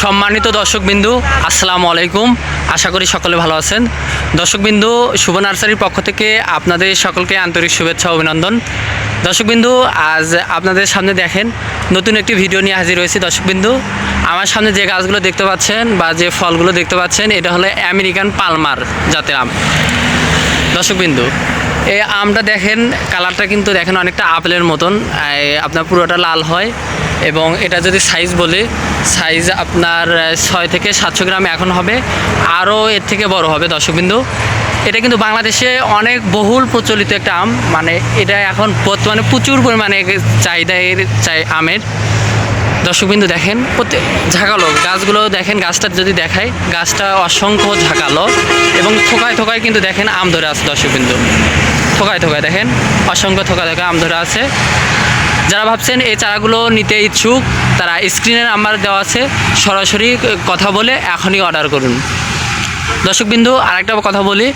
সম্মানিত দর্শকবিন্দু, আসসালামু আলাইকুম। আশা করি সকলে ভালো আছেন। দর্শকবিন্দু, শুভ নার্সারির পক্ষ থেকে আপনাদের সকলকে আন্তরিক শুভেচ্ছা, অভিনন্দন। দর্শকবিন্দু, আজ আপনাদের সামনে দেখেন, নতুন একটি ভিডিও নিয়ে হাজির হয়েছি দর্শকবিন্দু। আমার সামনে যে গাছগুলো দেখতে পাচ্ছেন বা যে ফলগুলো দেখতে পাচ্ছেন, এটা হলো আমেরিকান পালমার জাতের আম। দর্শকবিন্দু, এই আমটা দেখেন, কালারটা কিন্তু দেখেন অনেকটা আপেলের মতন। আপনার পুরোটা লাল হয়। এবং এটা যদি সাইজ বলি সাইজ আপনার ছয় থেকে সাতশো গ্রাম এখন হবে। আরও এর থেকে বড় হবে দর্শকবিন্দু। এটা কিন্তু বাংলাদেশে অনেক বহুল প্রচলিত একটা আম। মানে এটা এখন বর্তমানে প্রচুর পরিমাণে চাহিদা এর, চাই, আমের। দর্শকবিন্দু দেখেন ঝাঁকালো। গাছগুলো দেখেন, গাছটা যদি দেখায় গাছটা অসংখ্য ঝাঁকালো। এবং থোকায় থোকায় কিন্তু দেখেন আম ধরে আছে দর্শকবিন্দু। থোকায় থোকায় দেখেন, অসংখ্য থোকা থোকা আম ধরে আছে। যারা ভাবছেন এই চারাগুলো নিতে ইচ্ছুক, তারা স্ক্রিনের নাম্বার দেওয়া আছে, সরাসরি কথা বলে এখনই অর্ডার করুন। দর্শকবিন্দু, আরেকটা কথা বলি,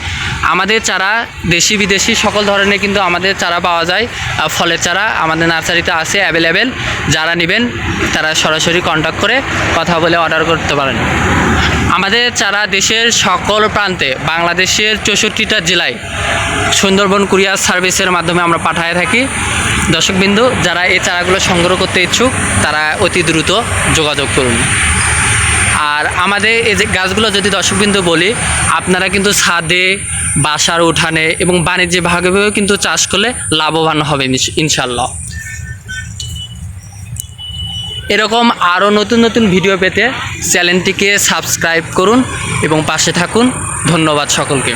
আমাদের চারা দেশি বিদেশি সকল ধরনের কিন্তু আমাদের চারা পাওয়া যায় ফলের চারা আমাদের নার্সারিতে আছে অ্যাভেলেবেল যারা নেবেন তারা সরাসরি কন্ট্যাক্ট করে কথা বলে অর্ডার করতে পারেন। আমাদের চারা দেশের সকল প্রান্তে, বাংলাদেশের চৌষট্টিটা জেলায় সুন্দরবন কুরিয়ার সার্ভিসের মাধ্যমে আমরা পাঠায় থাকি। দর্শকবিন্দু, যারা এই চারাগুলো সংগ্রহ করতে ইচ্ছুক, তারা অতি দ্রুত যোগাযোগ করুন। আর আমাদের এই যে গাছগুলো যদি দর্শকবিন্দু বলি, আপনারা কিন্তু ছাদে, বাসার উঠানে এবং বাণিজ্যিক ভাগেও কিন্তু চাষ করলে লাভবান হবে ইনশাল্লাহ এরকম আরও নতুন নতুন ভিডিও পেতে চ্যানেলটিকে সাবস্ক্রাইব করুন এবং পাশে থাকুন। ধন্যবাদ সকলকে।